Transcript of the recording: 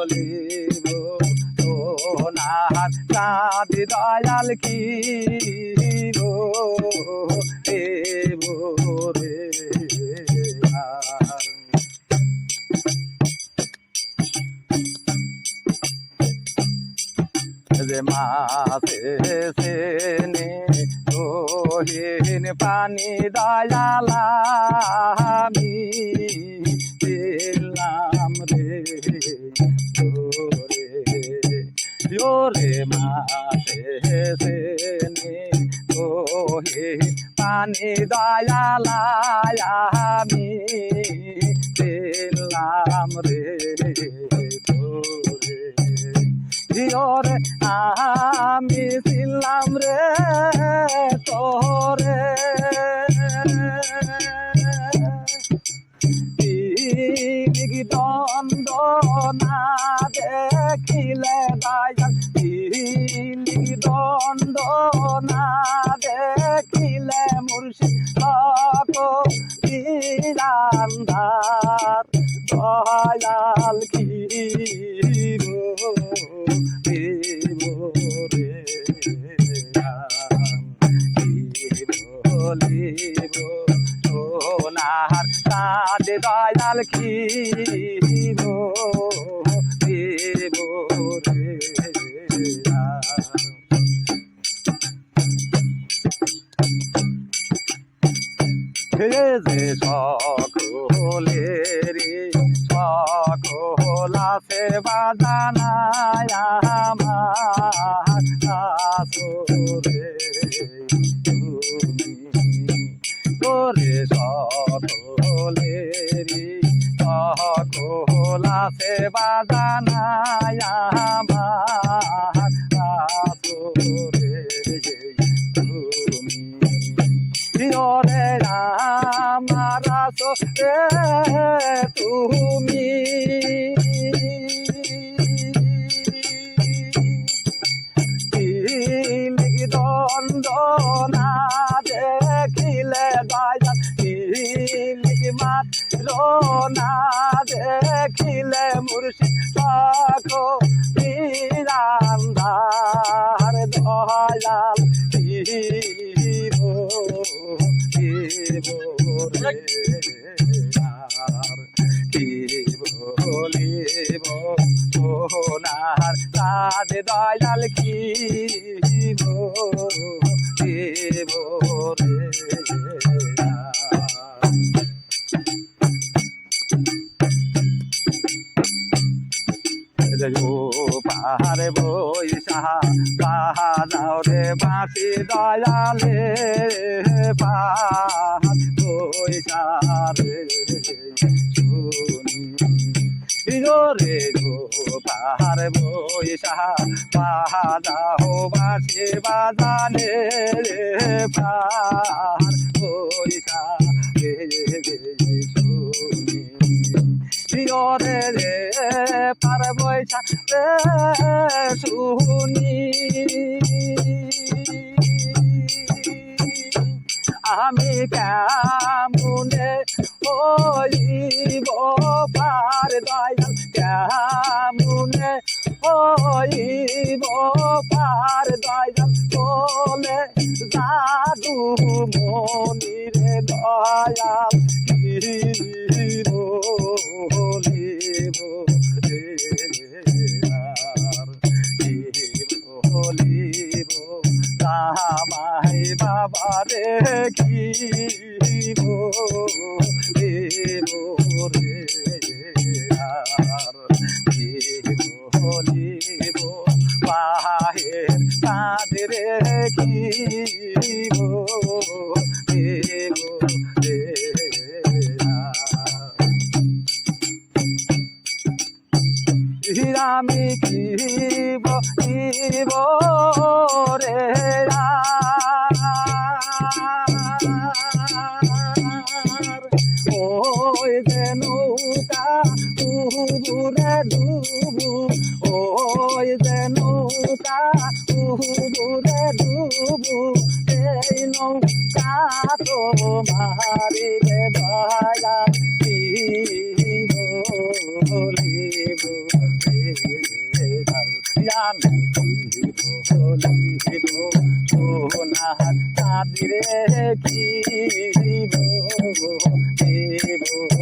বলিব সোনার চাঁদ দয়াল কি। যে মাসে সেনে পানি দয়ালা দিলাম রহিন পানি দয়ালা আমি দিলাম রে ওরে জিওরে আমি ছিলাম রে তোরে দ্বন্দ্ব না দেখিলে দয়াল না যে সকলেরি সকল আছে বাজানায় আমার আসরে। তোরে সকলেরি সকল আছে বাজানায় আমার তুমি আমার আসরে তুমি। দ্বন্দ্ব না দেখিলে দয়া লিগি মাত্র না দেখিলে মুর্শিদ কি বলিব সোনার চাঁদ দয়াল কি পাহাড়ে বৈশা পাহাড় রে বাঁশি দয়ালে পাহাড় বৈশা রে। গো পাহাড় বৈশা পাহাড় হো বাঁশি বাজানে রে পাহাড় বৈশা রে। রে পার বৈশা শুনি। আমি কেমনে হইব পার দয়াল? কেমনে হইব পার দয়াল? বলে জাদু মনিরে দয়াল। রে কি বলিব পাহের কাঁদরে নৌকা ডুবু, ওই যে নৌকা উবুরে ডুবু। নৌকা তো মারিবে দয়া কি বলিব? রে আমি কি বলি গো সোনার চাঁদিরে কি গো